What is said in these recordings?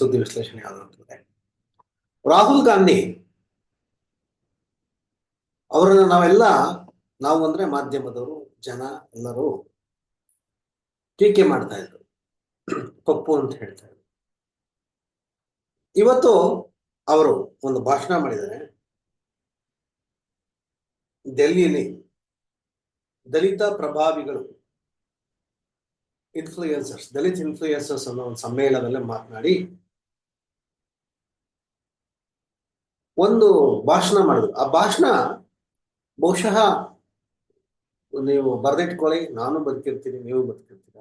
ಸುದ್ದಿ ವಿಶ್ಲೇಷಣೆ ಆಗಿರುತ್ತದೆ ರಾಹುಲ್ ಗಾಂಧಿ ಅವರನ್ನು ನಾವೆಲ್ಲ, ನಾವು ಅಂದ್ರೆ ಮಾಧ್ಯಮದವರು, ಜನ ಎಲ್ಲರೂ ಟೀಕೆ ಮಾಡ್ತಾ ಇದ್ರು. ಪಪ್ಪು ಅಂತ ಹೇಳ್ತಾ ಇದ್ರು. ಇವತ್ತು ಅವರು ಒಂದು ಭಾಷಣ ಮಾಡಿದರೆ ಡೆಲ್ಲಿಯಲ್ಲಿ ದಲಿತ ಪ್ರಭಾವಿಗಳು ಇನ್ಫ್ಲೂಯೆನ್ಸರ್ಸ್ ದಲಿತ್ ಇನ್ಫ್ಲೂಯೆನ್ಸರ್ಸ್ ಅನ್ನೋ ಒಂದು ಸಮ್ಮೇಳನದಲ್ಲಿ ಮಾತನಾಡಿ ಒಂದು ಭಾಷಣ ಮಾಡಿದ್ರು. ಆ ಭಾಷಣ ಬಹುಶಃ ನೀವು ಬರೆದಿಟ್ಕೊಳ್ಳಿ, ನಾನು ಬದುಕಿರ್ತೀನಿ, ನೀವು ಬದುಕಿರ್ತೀರ.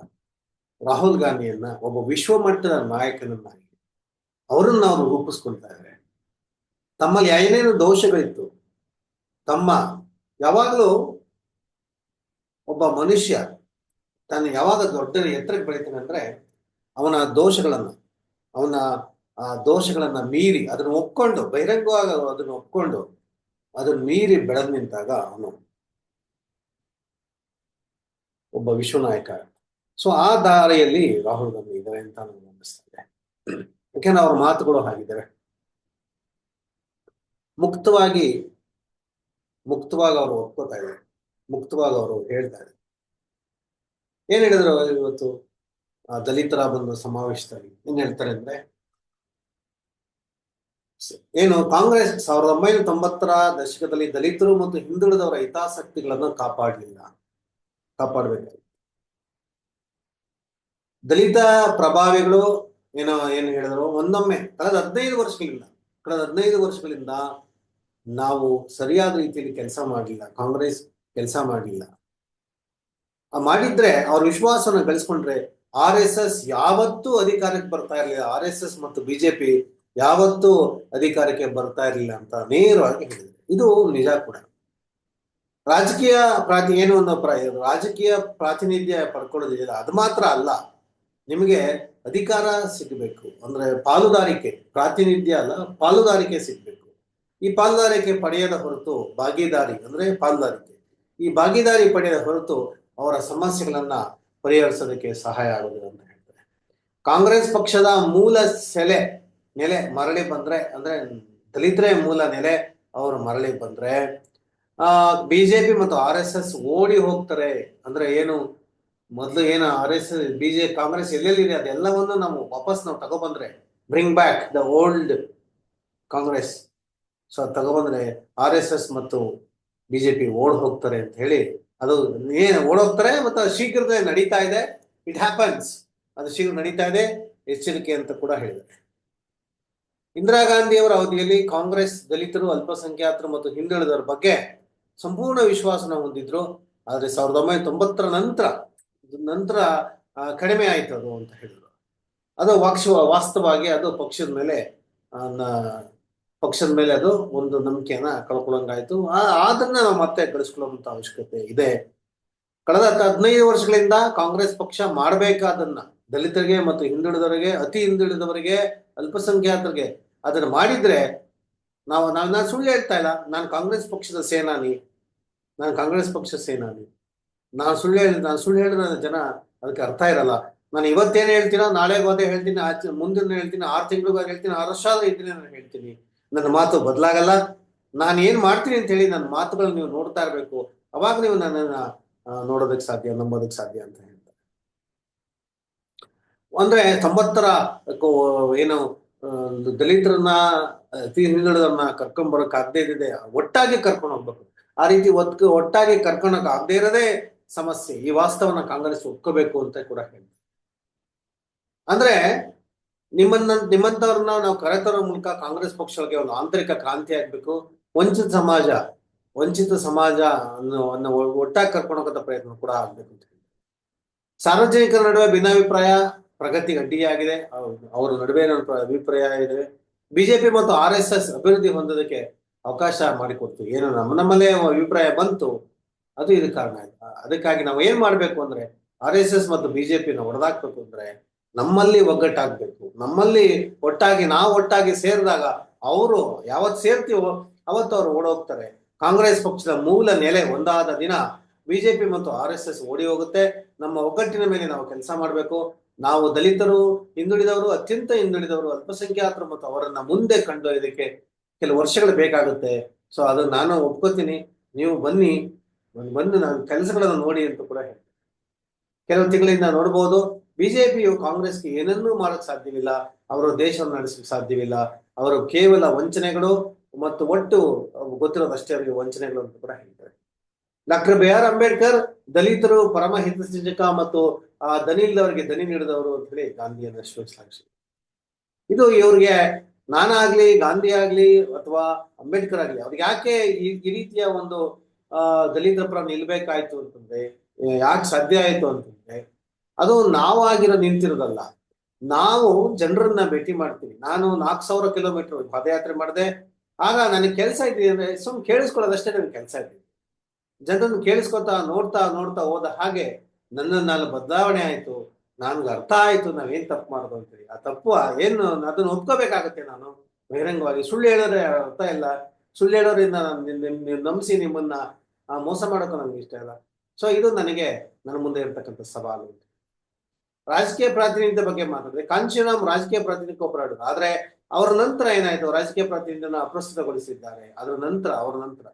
ರಾಹುಲ್ ಗಾಂಧಿಯನ್ನ ಒಬ್ಬ ವಿಶ್ವ ಮಟ್ಟದ ನಾಯಕನನ್ನಾಗಿ ಅವರನ್ನ ಅವರು ರೂಪಿಸ್ಕೊಳ್ತಾ ಇದ್ದಾರೆ. ತಮ್ಮಲ್ಲಿ ಏನೇನು ದೋಷಗಳಿತ್ತು, ತಮ್ಮ ಯಾವಾಗಲೂ ಒಬ್ಬ ಮನುಷ್ಯ ತಾನು ಯಾವಾಗ ದೊಡ್ಡ ಎತ್ತರಕ್ಕೆ ಬೆಳಿತಾನೆ ಅಂದ್ರೆ ಅವನ ದೋಷಗಳನ್ನ, ಅವನ ಆ ದೋಷಗಳನ್ನ ಮೀರಿ ಅದನ್ನ ಒಪ್ಕೊಂಡು, ಬಹಿರಂಗವಾಗ ಅದನ್ನ ಒಪ್ಕೊಂಡು, ಅದನ್ನ ಮೀರಿ ಬೆಳೆದು ನಿಂತಾಗ ಅವನು ಒಬ್ಬ ವಿಶ್ವನಾಯಕ ಸೊ ಆ ದಾರಿಯಲ್ಲಿ ರಾಹುಲ್ ಗಾಂಧಿ ಇದ್ದಾರೆ ಅಂತ ನನಗೆ ಅನಿಸ್ತಾ ಇದೆ ಯಾಕೆಂದ್ರೆ ಅವ್ರ ಮಾತುಗಳು ಹಾಗಿದ್ದಾರೆ ಮುಕ್ತವಾಗಿ ಮುಕ್ತವಾಗಿ ಅವರು ಒಪ್ಕೋತಾ ಇದ್ದಾರೆ ಮುಕ್ತವಾಗಿ ಅವರು ಹೇಳ್ತಾ ಇದ್ದಾರೆ ಏನ್ ಹೇಳಿದ್ರು ಇವತ್ತು? ದಲಿತರ ಬಂದು ಸಮಾವೇಶದಲ್ಲಿ ಏನ್ ಹೇಳ್ತಾರೆ ಅಂದ್ರೆ ಏನು ಕಾಂಗ್ರೆಸ್ ಸಾವಿರದ ಒಂಬೈನೂರ ತೊಂಬತ್ತರ ದಶಕದಲ್ಲಿ ದಲಿತರು ಮತ್ತು ಹಿಂದುಳಿದವರ ಹಿತಾಸಕ್ತಿಗಳನ್ನು ಕಾಪಾಡಲಿಲ್ಲ. ಕಾಪಾಡಬೇಕು. ದಲಿತ ಪ್ರಭಾವಿಗಳು ಏನೋ ಏನು ಹೇಳಿದ್ರು? ಒಂದೊಮ್ಮೆ ಕಳೆದ ಹದಿನೈದು ವರ್ಷಗಳಿಂದ, ಕಳೆದ ಹದಿನೈದು ವರ್ಷಗಳಿಂದ ನಾವು ಸರಿಯಾದ ರೀತಿಯಲ್ಲಿ ಕೆಲಸ ಮಾಡಲಿಲ್ಲ. ಕಾಂಗ್ರೆಸ್ ಕೆಲಸ ಮಾಡಲಿಲ್ಲ. ಮಾಡಿದ್ರೆ ಅವ್ರ ವಿಶ್ವಾಸವನ್ನು ಗಳಿಸ್ಕೊಂಡ್ರೆ ಆರ್ ಎಸ್ ಎಸ್ ಯಾವತ್ತೂ ಅಧಿಕಾರಕ್ಕೆ ಬರ್ತಾ ಇರಲಿಲ್ಲ. ಆರ್ ಎಸ್ ಎಸ್ ಮತ್ತು ಬಿಜೆಪಿ ಯಾವತ್ತೂ ಅಧಿಕಾರಕ್ಕೆ ಬರ್ತಾ ಇರಲಿಲ್ಲ ಅಂತ ನೇರವಾಗಿ ಹೇಳಿದರು. ಇದು ನಿಜ ಕೂಡ. ರಾಜಕೀಯ ಪ್ರಾತಿ, ಏನು ಅನ್ನೋ ರಾಜಕೀಯ ಪ್ರಾತಿನಿಧ್ಯ ಪಡ್ಕೊಳ್ಳೋದಿಲ್ಲ ಅದು ಮಾತ್ರ ಅಲ್ಲ. ನಿಮಗೆ ಅಧಿಕಾರ ಸಿಗಬೇಕು. ಅಂದ್ರೆ ಪಾಲುದಾರಿಕೆ, ಪ್ರಾತಿನಿಧ್ಯ ಅಲ್ಲ, ಪಾಲುದಾರಿಕೆ ಸಿಗ್ಬೇಕು. ಈ ಪಾಲುದಾರಿಕೆ ಪಡೆಯದ ಹೊರತು ಭಾಗಿದಾರಿ, ಅಂದ್ರೆ ಪಾಲುದಾರಿಕೆ. ಈ ಭಾಗಿದಾರಿ ಪಡೆಯದ ಹೊರತು ಅವರ ಸಮಸ್ಯೆಗಳನ್ನ ಪರಿಹರಿಸೋದಕ್ಕೆ ಸಹಾಯ ಆಗೋದಿಲ್ಲ ಅಂತ ಹೇಳ್ತಾರೆ. ಕಾಂಗ್ರೆಸ್ ಪಕ್ಷದ ಮೂಲ ಸೆಲೆ ನೆಲೆ ಮರಳಿ ಬಂದ್ರೆ ಅಂದ್ರೆ ದಲಿತರೇ ಮೂಲ ನೆಲೆ ಅವರು ಮರಳಿ ಬಂದ್ರೆ, ಆ, ಬಿಜೆಪಿ ಮತ್ತು ಆರ್ ಎಸ್ ಎಸ್ ಓಡಿ ಹೋಗ್ತಾರೆ. ಅಂದ್ರೆ ಏನು, ಮೊದಲು ಏನು R S S, B J, Congress ಎಲ್ಲೆಲ್ಲಿದೆ, ಅದೆಲ್ಲವನ್ನು ನಾವು ವಾಪಸ್ ನಾವು ತಗೊಬಂದ್ರೆ bring back the old Congress. So ಅದು ತಗೊಬಂದ್ರೆ ಆರ್ ಎಸ್ ಎಸ್ ಮತ್ತು ಬಿಜೆಪಿ ಓಡ್ ಹೋಗ್ತಾರೆ ಅಂತ ಹೇಳಿ, ಅದು ಏನು ಓಡೋಗ್ತಾರೆ ಮತ್ತು ಅದು ಶೀಘ್ರದಲ್ಲೇ ನಡೀತಾ ಇದೆ. ಇಟ್ ಹ್ಯಾಪನ್ಸ್ ಅದು ಶೀಘ್ರ ನಡೀತಾ ಇದೆ. ಎಚ್ಚರಿಕೆ ಅಂತ ಕೂಡ ಹೇಳಿದ್ದಾರೆ. ಇಂದಿರಾ ಗಾಂಧಿಯವರ ಅವಧಿಯಲ್ಲಿ ಕಾಂಗ್ರೆಸ್ ದಲಿತರು ಅಲ್ಪಸಂಖ್ಯಾತರು ಮತ್ತು ಹಿಂದುಳಿದವರ ಬಗ್ಗೆ ಸಂಪೂರ್ಣ ವಿಶ್ವಾಸನ ಹೊಂದಿದ್ರು. ಆದರೆ ಸಾವಿರದ ಒಂಬೈನೂರ ತೊಂಬತ್ತರ ನಂತರ ನಂತರ ಕಡಿಮೆ ಆಯ್ತು ಅದು ಅಂತ ಹೇಳಿದ್ರು. ಅದು ವಾಕ್ಷ, ವಾಸ್ತವವಾಗಿ ಅದು ಪಕ್ಷದ ಮೇಲೆ ಪಕ್ಷದ ಮೇಲೆ ಅದು ಒಂದು ನಂಬಿಕೆಯನ್ನ ಕಳ್ಕೊಳ್ಳಂಗಾಯ್ತು ಅದನ್ನ ನಾವು ಮತ್ತೆ ಗಳಿಸ್ಕೊಳ್ಳುವಂತ ಅವಶ್ಯಕತೆ ಇದೆ. ಕಳೆದ ಹದಿನೈದು ವರ್ಷಗಳಿಂದ ಕಾಂಗ್ರೆಸ್ ಪಕ್ಷ ಮಾಡಬೇಕಾದನ್ನ ದಲಿತರಿಗೆ ಮತ್ತು ಹಿಂದುಳಿದವರಿಗೆ, ಅತಿ ಹಿಂದುಳಿದವರಿಗೆ ಅಲ್ಪಸಂಖ್ಯಾತರಿಗೆ ಅದನ್ನ ಮಾಡಿದ್ರೆ ನಾವು ನಾನು ನಾನು ಸುಳ್ಳು ಹೇಳ್ತಾ ಇಲ್ಲ. ನಾನು ಕಾಂಗ್ರೆಸ್ ಪಕ್ಷದ ಸೇನಾನಿ. ನಾನು ಕಾಂಗ್ರೆಸ್ ಪಕ್ಷದ ಸೇನಾನಿ. ನಾನು ಸುಳ್ಳು ಹೇಳಿ, ನಾನು ಸುಳ್ಳು ಹೇಳಿದ್ರೆ ಜನ ಅದಕ್ಕೆ ಅರ್ಥ ಇರಲ್ಲ. ನಾನು ಇವತ್ತೇನು ಹೇಳ್ತೀನೋ ನಾಳೆ ಹೋದೆ ಹೇಳ್ತೀನಿ, ಆಚೆ ಮುಂದಿನ ಹೇಳ್ತೀನಿ, ಆರು ತಿಂಗಳಿಗೂ ಹೇಳ್ತೀನಿ, ಆರು ವರ್ಷ ಆದ್ರೆ ಇದ್ರೆ ನಾನು ಹೇಳ್ತೀನಿ. ನನ್ನ ಮಾತು ಬದಲಾಗಲ್ಲ. ನಾನು ಏನ್ ಮಾಡ್ತೀನಿ ಅಂತ ಹೇಳಿ ನನ್ನ ಮಾತುಗಳನ್ನ ನೀವು ನೋಡ್ತಾ ಇರಬೇಕು. ಅವಾಗ ನೀವು ನನ್ನನ್ನ ನೋಡೋದಕ್ಕೆ ಸಾಧ್ಯ, ನಂಬೋದಕ್ಕೆ ಸಾಧ್ಯ ಅಂತ ಅಂದ್ರೆ ತೊಂಬತ್ತರ ಕೋ- ಏನು ದಲಿತರನ್ನ ಅತಿ ಹಿಂದುಳಿದವ್ರನ್ನ ಕರ್ಕೊಂಡ್ ಬರೋಕ್ ಆಗದೆ ಇದೆ ಒಟ್ಟಾಗಿ ಕರ್ಕೊಂಡು ಹೋಗ್ಬೇಕು. ಆ ರೀತಿ ಒತ್ ಒಟ್ಟಾಗಿ ಕರ್ಕೊಳಕ್ ಆಗದೆ ಇರೋದೇ ಸಮಸ್ಯೆ. ಈ ವಾಸ್ತವನ ಕಾಂಗ್ರೆಸ್ ಒಪ್ಕೋಬೇಕು ಅಂತ ಕೂಡ ಹೇಳ್ತಾರೆ. ಅಂದ್ರೆ ನಿಮ್ಮನ್ನ ನಿಮ್ಮಂತವ್ರನ್ನ ನಾವು ಕರೆತರೋ ಮೂಲಕ ಕಾಂಗ್ರೆಸ್ ಪಕ್ಷಗಳಿಗೆ ಒಂದು ಆಂತರಿಕ ಕ್ರಾಂತಿ ಆಗ್ಬೇಕು. ವಂಚಿತ ಸಮಾಜ ವಂಚಿತ ಸಮಾಜ ಅನ್ನೋ ಒಟ್ಟಾಗಿ ಕರ್ಕೊಂಡು ಹೋಗೋ ಪ್ರಯತ್ನ ಕೂಡ ಆಗ್ಬೇಕು ಅಂತ ಹೇಳಿ ಸಾರ್ವಜನಿಕರ ನಡುವೆ ಭಿನ್ನಾಭಿಪ್ರಾಯ ಪ್ರಗತಿಗೆ ಅಡ್ಡಿಯಾಗಿದೆ ಅವ್ರ- ಅವ್ರ ನಡುವೆ ಅಭಿಪ್ರಾಯ ಇದೆ. ಬಿಜೆಪಿ ಮತ್ತು ಆರ್ ಎಸ್ ಎಸ್ ಅಭಿವೃದ್ಧಿ ಹೊಂದೋದಕ್ಕೆ ಅವಕಾಶ ಮಾಡಿಕೊಡ್ತು. ಏನು ನಮ್ಮ ನಮ್ಮಲ್ಲೇ ಅಭಿಪ್ರಾಯ ಬಂತು. ಅದು ಇದಕ್ಕೆ ಕಾರಣ ಆಯ್ತು. ಅದಕ್ಕಾಗಿ ನಾವು ಏನ್ ಮಾಡ್ಬೇಕು ಅಂದ್ರೆ ಆರ್ ಎಸ್ ಎಸ್ ಮತ್ತು ಬಿಜೆಪಿನ ಹೊಡೆದಾಕ್ಬೇಕು ಅಂದ್ರೆ ನಮ್ಮಲ್ಲಿ ಒಗ್ಗಟ್ಟಾಗ್ಬೇಕು. ನಮ್ಮಲ್ಲಿ ಒಟ್ಟಾಗಿ ನಾವು ಒಟ್ಟಾಗಿ ಸೇರಿದಾಗ ಅವರು ಯಾವತ್ ಸೇರ್ತೀವೋ ಅವತ್ತು ಅವ್ರು ಓಡೋಗ್ತಾರೆ. ಕಾಂಗ್ರೆಸ್ ಪಕ್ಷದ ಮೂಲ ನೆಲೆ ಒಂದಾದ ದಿನ ಬಿಜೆಪಿ ಮತ್ತು ಆರ್ ಎಸ್ ಎಸ್ ಓಡಿ ಹೋಗುತ್ತೆ. ನಮ್ಮ ಒಗ್ಗಟ್ಟಿನ ಮೇಲೆ ನಾವು ಕೆಲಸ ಮಾಡಬೇಕು. ನಾವು ದಲಿತರು ಹಿಂದುಳಿದವರು, ಅತ್ಯಂತ ಹಿಂದುಳಿದವರು, ಅಲ್ಪಸಂಖ್ಯಾತರು ಮತ್ತು ಅವರನ್ನ ಮುಂದೆ ಕಂಡೊಯ್ಯೋದಕ್ಕೆ ಕೆಲವು ವರ್ಷಗಳು ಬೇಕಾಗುತ್ತೆ. ಸೊ ಅದು ನಾನು ಒಪ್ಕೋತೀನಿ. ನೀವು ಬನ್ನಿ. ಬಂದ್- ನಾನು ಕೆಲಸಗಳನ್ನು ನೋಡಿ ಅಂತ ಕೂಡ ಹೇಳ್ತೀನಿ. ಕೆಲವು ತಿಂಗಳಿಂದ ನೋಡ್ಬೋದು, ಬಿಜೆಪಿಯು ಕಾಂಗ್ರೆಸ್ಗೆ ಏನನ್ನೂ ಮಾಡಕ್ ಸಾಧ್ಯವಿಲ್ಲ. ಅವರು ದೇಶವನ್ನು ನಡೆಸಲಿಕ್ಕೆ ಸಾಧ್ಯವಿಲ್ಲ. ಅವರು ಕೇವಲ ವಂಚನೆಗಳು ಮತ್ತು ಒಟ್ಟು ಗೊತ್ತಿರೋದಷ್ಟೇ ಅವರಿಗೆ ವಂಚನೆಗಳು ಅಂತ ಕೂಡ ಹೇಳ್ತಾರೆ. ಡಾಕ್ಟರ್ ಬಿ ಆರ್ ಅಂಬೇಡ್ಕರ್ ದಲಿತರು ಪರಮ ಹಿತಚಿಂತಕ ಮತ್ತು, ಆ ದನಿ ಇಲ್ಲದವರಿಗೆ ದನಿ ನೀಡಿದವರು ಅಂತ ಹೇಳಿ ಗಾಂಧಿಯನ್ನು ಶ್ಲಾಘಿಸಿದರು ಇದು ಇವ್ರಿಗೆ ನಾನಾಗ್ಲಿ, ಗಾಂಧಿ ಆಗ್ಲಿ ಅಥವಾ ಅಂಬೇಡ್ಕರ್ ಆಗ್ಲಿ ಅವ್ರಿಗೆ ಯಾಕೆ ಈ ಈ ರೀತಿಯ ಒಂದು, ಆ, ದಲಿತರ ಪರ ನಿಲ್ಬೇಕಾಯ್ತು ಅಂತಂದ್ರೆ ಯಾಕೆ ಸಾಧ್ಯ ಆಯ್ತು ಅಂತಂದ್ರೆ, ಅದು ನಾವಾಗಿರೋ ನಿಂತಿರೋದಲ್ಲ. ನಾವು ಜನರನ್ನ ಭೇಟಿ ಮಾಡ್ತೀವಿ. ನಾನು ನಾಲ್ಕು ಸಾವಿರ ಕಿಲೋಮೀಟರ್ ಪಾದಯಾತ್ರೆ ಮಾಡಿದೆ. ಆಗ ನನಗೆ ಕೆಲಸ ಇದೆ ಅಂದ್ರೆ ಸುಮ್ ಕೇಳಿಸ್ಕೊಳ್ಳೋದಷ್ಟೇ ನನಗೆ ಕೆಲಸ ಇದೆ ಜನರನ್ನು ಕೇಳಿಸ್ಕೊತಾ ನೋಡ್ತಾ ನೋಡ್ತಾ ಹೋದ ಹಾಗೆ ನನ್ನ ನಾನು ಬದಲಾವಣೆ ಆಯ್ತು. ನನ್ಗೆ ಅರ್ಥ ಆಯ್ತು ನಾವೇನ್ ತಪ್ಪು ಮಾಡೋದು ಅಂತೇಳಿ ಆ ತಪ್ಪು ಏನು ಅದನ್ನ ಒಪ್ಕೋಬೇಕಾಗತ್ತೆ ನಾನು. ಬಹಿರಂಗವಾಗಿ ಸುಳ್ಳು ಹೇಳೋದ್ರೆ ಅರ್ಥ ಇಲ್ಲ. ಸುಳ್ಳು ಹೇಳೋದ್ರಿಂದ ನಾನು ನೀವು ನಂಬಿಸಿ ನಿಮ್ಮನ್ನ ಆ, ಮೋಸ ಮಾಡೋಕೆ ನನಗೆ ಇಷ್ಟ ಇಲ್ಲ. ಸೊ ಇದು ನನಗೆ ನನ್ನ ಮುಂದೆ ಇರ್ತಕ್ಕಂಥ ಸವಾಲು ರಾಜಕೀಯ ಪ್ರಾತಿನಿಧ್ಯ ಬಗ್ಗೆ ಮಾತಾಡಿದ್ರೆ ಕಾಂಚೀರಾಮ್ ರಾಜಕೀಯ ಪ್ರಾತಿನಿಧ್ಯ ಹೋರಾಡಿದ್ರು ಆದ್ರೆ ಅವರ ನಂತರ ಏನಾಯ್ತು? ರಾಜಕೀಯ ಪ್ರಾತಿನಿಧ್ಯನ ಅಪ್ರಸ್ತುತಗೊಳಿಸಿದ್ದಾರೆ. ಅದರ ನಂತರ ಅವರ ನಂತರ.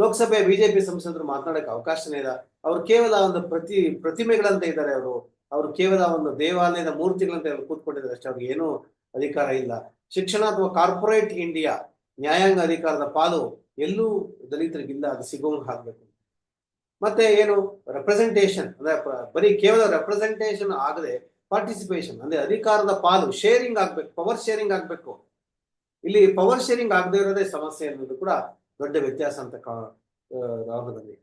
ಲೋಕಸಭೆ ಬಿಜೆಪಿ ಸಂಸದರು ಮಾತನಾಡಕ್ಕೆ ಅವಕಾಶನೇ ಇಲ್ಲ. ಅವರು ಕೇವಲ ಒಂದು ಪ್ರತಿ, ಪ್ರತಿಮೆಗಳಂತ ಇದ್ದಾರೆ ಅವರು. ಅವರು ಕೇವಲ ಒಂದು ದೇವಾಲಯದ ಮೂರ್ತಿಗಳಂತ ಕೂತ್ಕೊಂಡಿದ್ದಾರೆ ಅಷ್ಟೇ. ಅವ್ರಿಗೆ ಏನೂ ಅಧಿಕಾರ ಇಲ್ಲ. ಶಿಕ್ಷಣ ಅಥವಾ ಕಾರ್ಪೊರೇಟ್ ಇಂಡಿಯಾ, ನ್ಯಾಯಾಂಗ ಅಧಿಕಾರದ ಪಾಲು ಎಲ್ಲೂ ದಲಿತರಿಗಿಲ್ಲ. ಅದು ಸಿಗೋಂಗ್ ಆಗ್ಬೇಕು ಮತ್ತೆ ಏನು? ರೆಪ್ರೆಸೆಂಟೇಷನ್ ಅಂದ್ರೆ ಬರೀ ಕೇವಲ ರೆಪ್ರೆಸೆಂಟೇಷನ್ ಆಗದೆ ಪಾರ್ಟಿಸಿಪೇಷನ್ ಅಂದ್ರೆ ಅಧಿಕಾರದ ಪಾಲು ಶೇರಿಂಗ್ ಆಗ್ಬೇಕು ಪವರ್ ಶೇರಿಂಗ್ ಆಗ್ಬೇಕು. ಇಲ್ಲಿ ಪವರ್ ಶೇರಿಂಗ್ ಆಗದೆ ಇರೋದೇ ಸಮಸ್ಯೆ ಅನ್ನೋದು ಕೂಡ ದೊಡ್ಡ ವ್ಯತ್ಯಾಸ ಅಂತ ರಾಹುಲದಲ್ಲಿ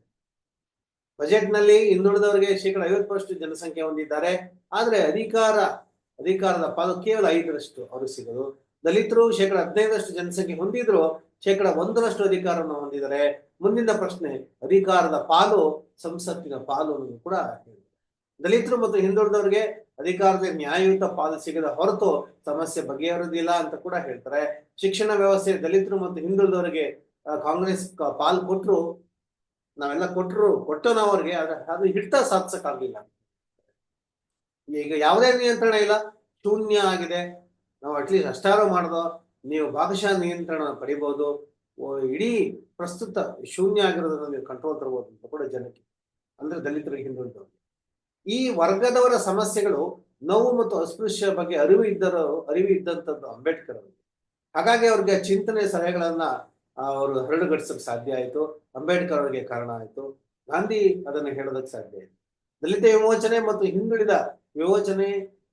ಬಜೆಟ್ನಲ್ಲಿ ಹಿಂದುಳಿದವರಿಗೆ ಶೇಕಡ ಐವತ್ತರಷ್ಟು ಜನಸಂಖ್ಯೆ ಹೊಂದಿದ್ದಾರೆ. ಆದ್ರೆ ಅಧಿಕಾರ, ಅಧಿಕಾರದ ಪಾಲು ಕೇವಲ ಐದರಷ್ಟು ಅವರು ಸಿಗೋದು ದಲಿತರು ಶೇಕಡ ಹದಿನೈದರಷ್ಟು ಜನಸಂಖ್ಯೆ ಹೊಂದಿದ್ರು, ಶೇಕಡ ಒಂದರಷ್ಟು ಅಧಿಕಾರವನ್ನು ಹೊಂದಿದ್ದಾರೆ. ಮುಂದಿನ ಪ್ರಶ್ನೆ, ಅಧಿಕಾರದ ಪಾಲು, ಸಂಸತ್ತಿನ ಪಾಲು ಕೂಡ. ದಲಿತರು ಮತ್ತು ಹಿಂದುಳಿದವರಿಗೆ ಅಧಿಕಾರದ ನ್ಯಾಯಯುತ ಪಾಲು ಸಿಗದ ಹೊರತು ಸಮಸ್ಯೆ ಬಗೆಹರಿದಿಲ್ಲ ಅಂತ ಕೂಡ ಹೇಳ್ತಾರೆ. ಶಿಕ್ಷಣ ವ್ಯವಸ್ಥೆ ದಲಿತರು ಮತ್ತು ಹಿಂದುಳಿದವರಿಗೆ ಕಾಂಗ್ರೆಸ್ ಪಾಲ್ ಕೊಟ್ರು, ನಾವೆಲ್ಲ ಕೊಟ್ರು ಕೊಟ್ಟು ನಾವು ಅವ್ರಿಗೆ ಅದು ಹಿಡಿತ ಸಾಧಿಸಕ್ಕಾಗಲಿಲ್ಲ ಈಗ ಯಾವುದೇ ನಿಯಂತ್ರಣ ಇಲ್ಲ, ಶೂನ್ಯ ಆಗಿದೆ. ನಾವು ಅಟ್ಲೀಸ್ಟ್ ಅಷ್ಟಾರು ಮಾಡ್ದೋ, ನೀವು ಭಾಗಶಃ ನಿಯಂತ್ರಣ ಪಡಿಬಹುದು ಇಡೀ ಪ್ರಸ್ತುತ ಶೂನ್ಯ ಆಗಿರೋದನ್ನ ನೀವು ಕಂಟ್ರೋಲ್ ತರಬಹುದು ಅಂತ ಕೂಡ ಜನಕ್ಕೆ, ಅಂದ್ರೆ ದಲಿತರಿಗೆ ಹಿಂದುಳಿದವರು. ಈ ವರ್ಗದವರ ಸಮಸ್ಯೆಗಳು ನೋವು ಮತ್ತು ಅಸ್ಪೃಶ್ಯ ಬಗ್ಗೆ ಅರಿವು ಇದ್ದರು, ಅರಿವು ಇದ್ದಂಥದ್ದು ಅಂಬೇಡ್ಕರ್ ಅವರು. ಹಾಗಾಗಿ ಅವ್ರಿಗೆ ಚಿಂತನೆ ಸಲಹೆಗಳನ್ನ ಅವರು ಹರಡುಗಡಿಸೋಕೆ ಸಾಧ್ಯ ಆಯಿತು, ಅಂಬೇಡ್ಕರ್ ಅವರಿಗೆ ಕಾರಣ ಆಯಿತು. ಗಾಂಧಿ ಅದನ್ನು ಹೇಳೋದಕ್ಕೆ ಸಾಧ್ಯ ಆಯಿತು ದಲಿತ ವಿಮೋಚನೆ ಮತ್ತು ಹಿಂದುಳಿದ ವಿಮೋಚನೆ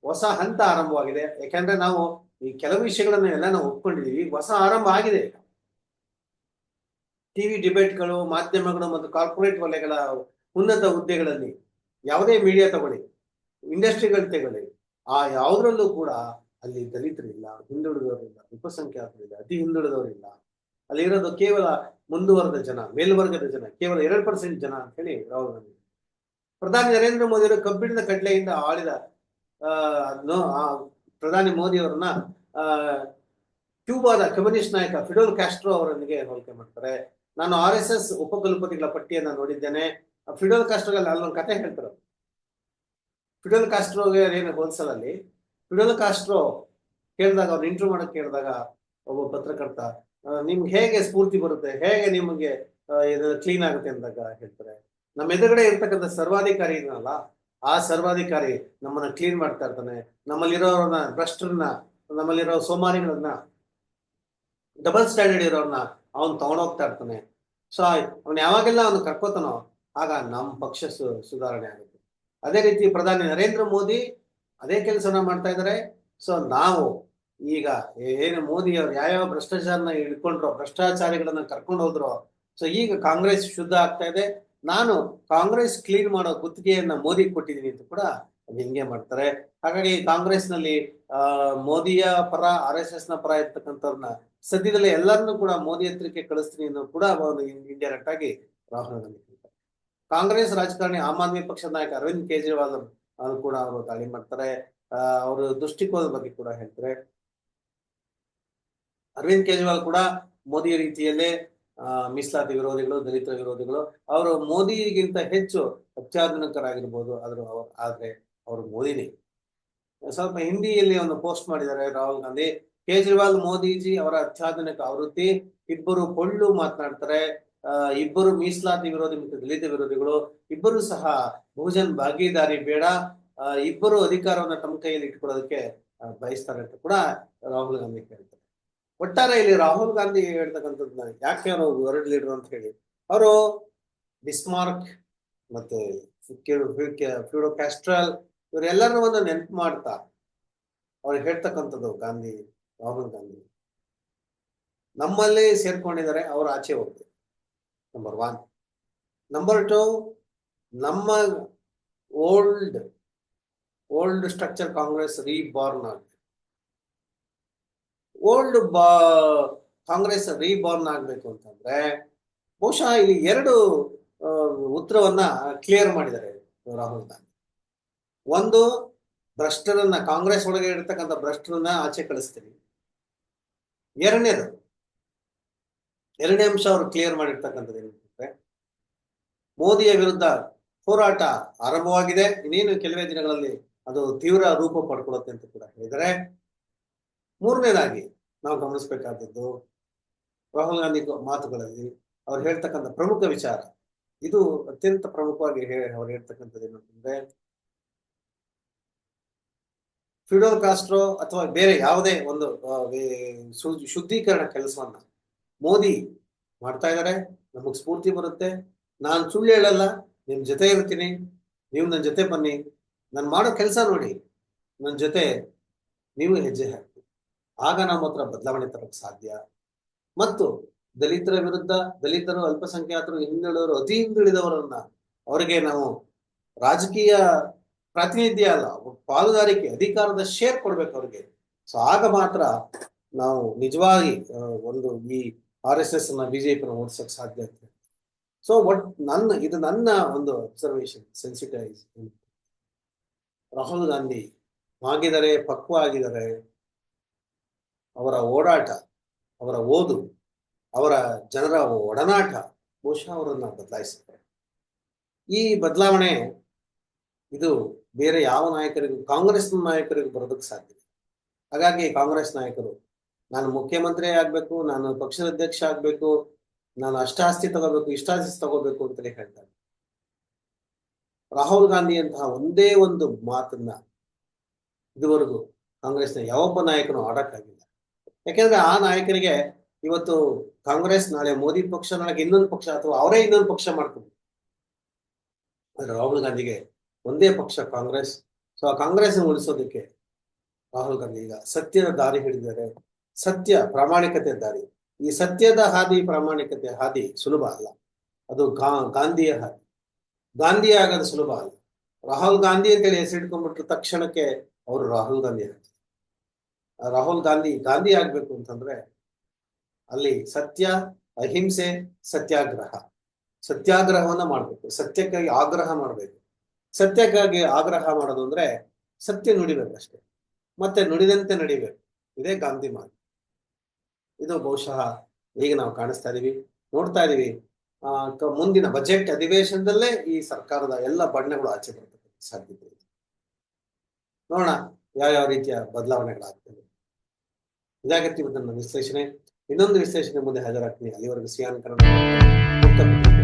ಹೊಸ ಹಂತ ಆರಂಭವಾಗಿದೆ. ಯಾಕೆಂದ್ರೆ ನಾವು ಈ ಕೆಲವು ವಿಷಯಗಳನ್ನ ಎಲ್ಲ ನಾವು ಒಪ್ಕೊಂಡಿದೀವಿ ಹೊಸ ಆರಂಭ ಆಗಿದೆ. ಟಿವಿ ಡಿಬೇಟ್ಗಳು, ಮಾಧ್ಯಮಗಳು ಮತ್ತು ಕಾರ್ಪೊರೇಟ್ ವಲಯಗಳ ಉನ್ನತ ಹುದ್ದೆಗಳಲ್ಲಿ ಯಾವುದೇ ಮೀಡಿಯಾ ತಗೊಳ್ಳಿ, ಇಂಡಸ್ಟ್ರಿಗಳು ತಗೊಳ್ಳಿ, ಆ ಯಾವುದ್ರಲ್ಲೂ ಕೂಡ ಅಲ್ಲಿ ದಲಿತರಿಲ್ಲ ಹಿಂದುಳಿದವರಿಲ್ಲ ಅಲ್ಪಸಂಖ್ಯಾತರಿಲ್ಲ ಅತಿ ಹಿಂದುಳಿದವರಿಲ್ಲ. ಅಲ್ಲಿರೋದು ಕೇವಲ ಮುಂದುವರೆದ ಜನ, ಮೇಲ್ವರ್ಗದ ಜನ, ಕೇವಲ ಎರಡು ಪರ್ಸೆಂಟ್ ಜನ ಅಂತ ಹೇಳಿ ರಾಹುಲ್ ಗಾಂಧಿ. ಪ್ರಧಾನಿ ನರೇಂದ್ರ ಮೋದಿ ಅವರು ಕಬ್ಬಿಣದ ಕಡ್ಲೆಯಿಂದ ಆಳಿದ, ಆ ಪ್ರಧಾನಿ ಮೋದಿ ಅವರನ್ನ ಕ್ಯೂಬಾದ ಕಮ್ಯುನಿಸ್ಟ್ ನಾಯಕ ಫಿಡೋಲ್ ಕ್ಯಾಸ್ಟ್ರೋ ಅವರೊಂದಿಗೆ ಹೋಲಿಕೆ ಮಾಡ್ತಾರೆ. ನಾನು ಆರ್ ಎಸ್ ಎಸ್ ಉಪಕುಲಪತಿಗಳ ಪಟ್ಟಿಯನ್ನ ನೋಡಿದ್ದೇನೆ. ಫಿಡೋಲ್ ಕ್ಯಾಸ್ಟ್ರೋಗೆ ಅಲ್ಲೊಂದು ಕತೆ ಹೇಳ್ತಾರೆ. ಫಿಡೋಲ್ ಕಾಸ್ಟ್ರೋಗೆ ಏನು ಹೋಲ್ಸಲಲ್ಲಿ, ಫಿಡೋಲ್ ಕಾಸ್ಟ್ರೋ ಕೇಳಿದಾಗ ಅವ್ರು ಇಂಟರ್ವ್ಯೂ ಮಾಡಕ್ ಕೇಳಿದಾಗ ಒಬ್ಬ ಪತ್ರಕರ್ತ ನಿಮ್ಗೆ ಹೇಗೆ ಸ್ಫೂರ್ತಿ ಬರುತ್ತೆ? ಹೇಗೆ ನಿಮಗೆ ಇದು ಕ್ಲೀನ್ ಆಗುತ್ತೆ ಅಂದಾಗ ಹೇಳ್ತಾರೆ. ನಮ್ಮ ಎದುರುಗಡೆ ಇರ್ತಕ್ಕಂಥ ಸರ್ವಾಧಿಕಾರಿ ಇದನ್ನಲ್ಲ ಆ ಸರ್ವಾಧಿಕಾರಿ ನಮ್ಮನ್ನ ಕ್ಲೀನ್ ಮಾಡ್ತಾ ಇರ್ತಾನೆ. ನಮ್ಮಲ್ಲಿರೋರನ್ನ, ಭ್ರಷ್ಟರನ್ನ, ನಮ್ಮಲ್ಲಿರೋ ಸೋಮಾರಿಗಳನ್ನ ಡಬಲ್ ಸ್ಟ್ಯಾಂಡರ್ಡ್ ಇರೋರನ್ನ ಅವನ್ ತಗೊಂಡೋಗ್ತಾ ಇರ್ತಾನೆ. ಸೊ ಅವ್ನು ಯಾವಾಗೆಲ್ಲ ಅವನು ಕರ್ಕೋತಾನೋ, ಆಗ ನಮ್ಮ ಪಕ್ಷ ಸುಧಾರಣೆ ಆಗುತ್ತೆ. ಅದೇ ರೀತಿ ಪ್ರಧಾನಿ ನರೇಂದ್ರ ಮೋದಿ ಅದೇ ಕೆಲಸನ ಮಾಡ್ತಾ ಇದ್ದಾರೆ ಸೊ ನಾವು ಈಗ ಏನು ಮೋದಿ ಅವ್ರು ಯಾವ್ಯಾವ ಭ್ರಷ್ಟಾಚಾರನ ಹಿಡ್ಕೊಂಡ್ರೋ, ಭ್ರಷ್ಟಾಚಾರಿಗಳನ್ನ ಕರ್ಕೊಂಡು ಹೋದ್ರು. ಸೊ ಈಗ ಕಾಂಗ್ರೆಸ್ ಶುದ್ಧ ಆಗ್ತಾ ಇದೆ. ನಾನು ಕಾಂಗ್ರೆಸ್ ಕ್ಲೀನ್ ಮಾಡೋ ಗುತ್ತಿಗೆಯನ್ನ ಮೋದಿ ಕೊಟ್ಟಿದ್ದೀನಿ ಅಂತ ಕೂಡ ಹಿಂಗೆ ಮಾಡ್ತಾರೆ. ಹಾಗಾಗಿ ಕಾಂಗ್ರೆಸ್ನಲ್ಲಿ, ಆ, ಮೋದಿಯ ಪರ, ಆರ್ ಎಸ್ ಎಸ್ನ ಪರ ಇರ್ತಕ್ಕಂಥವ್ರನ್ನ ಸದ್ಯದಲ್ಲೇ ಎಲ್ಲರನ್ನೂ ಕೂಡ ಮೋದಿ ಹತ್ರಕ್ಕೆ ಕಳಿಸ್ತೀನಿ ಅನ್ನೋ ಕೂಡ ಇಂಡೈರೆಕ್ಟ್ ಆಗಿ ರಾಹುಲ್ ಗಾಂಧಿ ಕಾಂಗ್ರೆಸ್ ರಾಜಕಾರಣಿ ಆಮ್ ಆದ್ಮಿ ಪಕ್ಷದ ನಾಯಕ ಅರವಿಂದ್ ಕೇಜ್ರಿವಾಲ್ ಅವರು ಕೂಡ ಅವರು ದಾಳಿ ಮಾಡ್ತಾರೆ. ಅವರ ದೃಷ್ಟಿಕೋನದ ಬಗ್ಗೆ ಕೂಡ ಹೇಳ್ತಾರೆ. ಅರವಿಂದ್ ಕೇಜ್ರಿವಾಲ್ ಕೂಡ ಮೋದಿ ರೀತಿಯಲ್ಲೇ ಮೀಸಲಾತಿ ವಿರೋಧಿಗಳು ದಲಿತ ವಿರೋಧಿಗಳು, ಅವರು ಮೋದಿಗಿಂತ ಹೆಚ್ಚು ಅತ್ಯಾಧುನಿಕರಾಗಿರ್ಬೋದು ಆದ್ರೂ ಅವ್ರು ಆದ್ರೆ ಅವರು ಮೋದಿನೇ. ಸ್ವಲ್ಪ ಹಿಂದಿಯಲ್ಲಿ ಒಂದು ಪೋಸ್ಟ್ ಮಾಡಿದ್ದಾರೆ ರಾಹುಲ್ ಗಾಂಧಿ, ಕೇಜ್ರಿವಾಲ್ ಮೋದಿಜಿ ಅವರ ಅತ್ಯಾಧುನಿಕ ಆವೃತ್ತಿ, ಇಬ್ಬರು ಕೊಳ್ಳು ಮಾತನಾಡ್ತಾರೆ ಇಬ್ಬರು ಮೀಸಲಾತಿ ವಿರೋಧಿ ಮತ್ತು ದಲಿತ ವಿರೋಧಿಗಳು, ಇಬ್ಬರು ಸಹ ಬಹುಜನ್ ಭಾಗಿದಾರಿ ಬೇಡ ಇಬ್ಬರು ಅಧಿಕಾರವನ್ನು ತಮ್ಮ ಕೈಯಲ್ಲಿ ಇಟ್ಕೊಳ್ಳೋದಕ್ಕೆ ಬಯಸ್ತಾರೆ ಅಂತ ಕೂಡ ರಾಹುಲ್ ಗಾಂಧಿ ಹೇಳ್ತಾರೆ. ಒಟ್ಟಾರೆ ಇಲ್ಲಿ ರಾಹುಲ್ ಗಾಂಧಿ ಹೇಳ್ತಕ್ಕಂಥದ್ದು ನಾನು ಯಾಕೆ ಅವರು ವರ್ಲ್ಡ್ ಲೀಡರ್ ಅಂತ ಹೇಳಿ. ಅವರು ಬಿಸ್ಮಾರ್ಕ್ ಮತ್ತೆ ಫ್ಯೂಡೋ ಕ್ಯಾಸ್ಟ್ರಲ್ ಇವರೆಲ್ಲರನ್ನೂ ಒಂದು ನೆನಪು ಮಾಡ್ತಾ ಅವ್ರು ಹೇಳ್ತಕ್ಕಂಥದ್ದು ಗಾಂಧಿ, ರಾಹುಲ್ ಗಾಂಧಿ. ನಮ್ಮಲ್ಲಿ ಸೇರ್ಕೊಂಡಿದ್ದಾರೆ, ಅವ್ರು ಆಚೆ ಹೋಗ್ತಾರೆ. ನಂಬರ್ ಒನ್ ನಂಬರ್ ಟು ನಮ್ಮ old old structure Congress reborn ಆಗ್ಬೇಕು ಓಲ್ಡ್ ಬಾ, ಕಾಂಗ್ರೆಸ್ ರೀಬಾರ್ನ್ ಆಗ್ಬೇಕು ಅಂತಂದ್ರೆ, ಬಹುಶಃ ಇಲ್ಲಿ ಎರಡು ಉತ್ತರವನ್ನ ಕ್ಲಿಯರ್ ಮಾಡಿದ್ದಾರೆ ರಾಹುಲ್ ಗಾಂಧಿ. ಒಂದು, ಭ್ರಷ್ಟರನ್ನ, ಕಾಂಗ್ರೆಸ್ ಒಳಗೆ ಇರ್ತಕ್ಕಂಥ ಭ್ರಷ್ಟರನ್ನ ಆಚೆ ಕಳಿಸ್ತೀನಿ ಎರಡನೇದು ಎರಡನೇ ಅಂಶ ಅವರು ಕ್ಲಿಯರ್ ಮಾಡಿರ್ತಕ್ಕಂಥದ್ದು ಏನಂತಂದ್ರೆ ಮೋದಿಯ ವಿರುದ್ಧ ಹೋರಾಟ ಆರಂಭವಾಗಿದೆ. ಇನ್ನೇನು ಕೆಲವೇ ದಿನಗಳಲ್ಲಿ ಅದು ತೀವ್ರ ರೂಪ ಪಡ್ಕೊಳ್ಳುತ್ತೆ ಅಂತ ಕೂಡ ಹೇಳಿದರೆ ಮೂರನೇದಾಗಿ ನಾವು ಗಮನಿಸಬೇಕಾದದ್ದು ರಾಹುಲ್ ಗಾಂಧಿ ಮಾತುಗಳಲ್ಲಿ ಅವ್ರು ಹೇಳ್ತಕ್ಕಂಥ ಪ್ರಮುಖ ವಿಚಾರ. ಇದು ಅತ್ಯಂತ ಪ್ರಮುಖವಾಗಿ ಅವ್ರು ಹೇಳ್ತಕ್ಕಂಥದ್ದು ಏನಂತಂದ್ರೆ ಫಿಡೋಲ್ ಕಾಸ್ಟ್ರೋ ಅಥವಾ ಬೇರೆ ಯಾವುದೇ ಒಂದು ಶುದ್ಧೀಕರಣ ಕೆಲಸವನ್ನ ಮೋದಿ ಮಾಡ್ತಾ ಇದ್ದಾರೆ ನಮಗ್ ಸ್ಫೂರ್ತಿ ಬರುತ್ತೆ, ನಾನು ಸುಳ್ಳು ಹೇಳಲ್ಲ, ನಿಮ್ ಜೊತೆ ಇರ್ತೀನಿ, ನೀವು ನನ್ನ ಜೊತೆ ಬನ್ನಿ, ನಾನು ಮಾಡೋ ಕೆಲಸ ನೋಡಿ ನನ್ನ ಜೊತೆ ನೀವು ಹೆಜ್ಜೆ ಹಾಕಿ ಆಗ ನಮ್ಮ ಹತ್ರ ಬದಲಾವಣೆ ತರಕ್ಕೆ ಸಾಧ್ಯ. ಮತ್ತು ದಲಿತರ ವಿರುದ್ಧ, ದಲಿತರು, ಅಲ್ಪಸಂಖ್ಯಾತರು, ಹಿಂದುಳಿದವರು, ಅತಿ ಹಿಂದುಳಿದವರನ್ನ ಅವರಿಗೆ ನಾವು ರಾಜಕೀಯ ಪ್ರಾತಿನಿಧ್ಯ ಅಲ್ಲ, ಪಾಲುದಾರಿಕೆ, ಅಧಿಕಾರದ ಶೇರ್ ಕೊಡ್ಬೇಕು ಅವ್ರಿಗೆ. ಸೊ ಆಗ ಮಾತ್ರ ನಾವು ನಿಜವಾಗಿ ಒಂದು ಈ ಆರ್ ಎಸ್ ಎಸ್ನ ಬಿಜೆಪಿನ ಓಡಿಸಕ್ ಸಾಧ್ಯ ಆಗ್ತದೆ ಸೊ ಒಟ್ ನನ್ನ, ಇದು ನನ್ನ ಒಂದು ಅಬ್ಸರ್ವೇಷನ್ ಸೆನ್ಸಿಟೈಸ್ ರಾಹುಲ್ ಗಾಂಧಿ ಆಗಿದ್ದಾರೆ ಪಕ್ವ ಆಗಿದ್ದಾರೆ ಅವರ ಓಡಾಟ, ಅವರ ಓದು, ಅವರ ಜನರ ಒಡನಾಟ ಬಹುಶಃ ಅವರನ್ನು ಬದಲಾಯಿಸುತ್ತೆ. ಈ ಬದಲಾವಣೆ ಇದು ಬೇರೆ ಯಾವ ನಾಯಕರಿಗೂ, ಕಾಂಗ್ರೆಸ್ ನಾಯಕರಿಗೂ ಬರೋದಕ್ಕೆ ಸಾಧ್ಯ. ಹಾಗಾಗಿ ಕಾಂಗ್ರೆಸ್ ನಾಯಕರು, ನಾನು ಮುಖ್ಯಮಂತ್ರಿ ಆಗಬೇಕು, ನಾನು ಪಕ್ಷದ ಅಧ್ಯಕ್ಷ ಆಗಬೇಕು, ನಾನು ಅಷ್ಟಾಸ್ತಿ ತಗೋಬೇಕು, ಇಷ್ಟಾಸ್ತಿ ತಗೋಬೇಕು ಅಂತಲೇ ಹೇಳ್ತಾರೆ ರಾಹುಲ್ ಗಾಂಧಿ ಅಂತಹ ಒಂದೇ ಒಂದು ಮಾತನ್ನ ಇದುವರೆಗೂ ಕಾಂಗ್ರೆಸ್ನ ಯಾವೊಬ್ಬ ನಾಯಕನು ಆಡಕ್ಕಾಗಿಲ್ಲ. ಯಾಕೆಂದ್ರೆ ಆ ನಾಯಕರಿಗೆ ಇವತ್ತು ಕಾಂಗ್ರೆಸ್, ನಾಳೆ ಮೋದಿ ಪಕ್ಷ ನಾಳೆ ಇನ್ನೊಂದು ಪಕ್ಷ ಅಥವಾ ಅವರೇ ಇನ್ನೊಂದು ಪಕ್ಷ ಮಾಡ್ಕೊಂಡು ಆದ್ರೆ ರಾಹುಲ್ ಗಾಂಧಿಗೆ ಒಂದೇ ಪಕ್ಷ ಕಾಂಗ್ರೆಸ್. ಸೊ ಆ ಕಾಂಗ್ರೆಸ್ ಉಳಿಸೋದಕ್ಕೆ ರಾಹುಲ್ ಗಾಂಧಿ ಈಗ ಸತ್ಯದ ದಾರಿ ಹಿಡಿದಿದ್ದಾರೆ. ಸತ್ಯ ಪ್ರಾಮಾಣಿಕತೆ ದಾರಿ. ಈ ಸತ್ಯದ ಹಾದಿ ಪ್ರಾಮಾಣಿಕತೆ ಹಾದಿ ಸುಲಭ ಅಲ್ಲ. ಅದು ಗಾಂಧಿಯ ಹಾದಿ. ಗಾಂಧಿ ಆಗೋದು ಸುಲಭ ಅಲ್ಲ. ರಾಹುಲ್ ಗಾಂಧಿ ಅಂತೇಳಿ ಹೆಸರಿಟ್ಕೊಂಡ್ಬಿಟ್ರೆ ತಕ್ಷಣಕ್ಕೆ ಅವರು ರಾಹುಲ್ ಗಾಂಧಿ ಆಗ್ತಾರೆ. ರಾಹುಲ್ ಗಾಂಧಿ ಗಾಂಧಿ ಆಗ್ಬೇಕು ಅಂತಂದ್ರೆ ಅಲ್ಲಿ ಸತ್ಯ, ಅಹಿಂಸೆ, ಸತ್ಯಾಗ್ರಹ. ಸತ್ಯಾಗ್ರಹವನ್ನ ಮಾಡ್ಬೇಕು. ಸತ್ಯಕ್ಕಾಗಿ ಆಗ್ರಹ ಮಾಡ್ಬೇಕು. ಸತ್ಯಕ್ಕಾಗಿ ಆಗ್ರಹ ಮಾಡೋದು ಅಂದ್ರೆ ಸತ್ಯ ನುಡಿಬೇಕಷ್ಟೇ. ಮತ್ತೆ ನುಡಿದಂತೆ ನಡಿಬೇಕು. ಇದೇ ಗಾಂಧಿ ಮಾತು. ಇದು ಬಹುಶಃ ಈಗ ನಾವು ಕಾಣಿಸ್ತಾ ಇದೀವಿ, ನೋಡ್ತಾ ಇದೀವಿ. ಆ ಮುಂದಿನ ಬಜೆಟ್ ಅಧಿವೇಶನದಲ್ಲೇ ಈ ಸರ್ಕಾರದ ಎಲ್ಲ ಬಣ್ಣಗಳು ಆಚೆ ಬರ್ತಕ್ಕಂಥ ಸಾಧ್ಯತೆ ಇದೆ ನೋಡೋಣ ಯಾವ್ಯಾವ ರೀತಿಯ ಬದಲಾವಣೆಗಳಾಗ್ತವೆ. ಇದಾಗತ್ತೆ ಇವತ್ತು ನನ್ನ ವಿಶ್ಲೇಷಣೆ. ಇನ್ನೊಂದು ವಿಶ್ಲೇಷಣೆ ಮುಂದೆ ಹಾಜರಾಗ್ತೀನಿ. ಅಲ್ಲಿವರೆಗೂ ಸಿಯಾನ್ ಕನ್ನಡ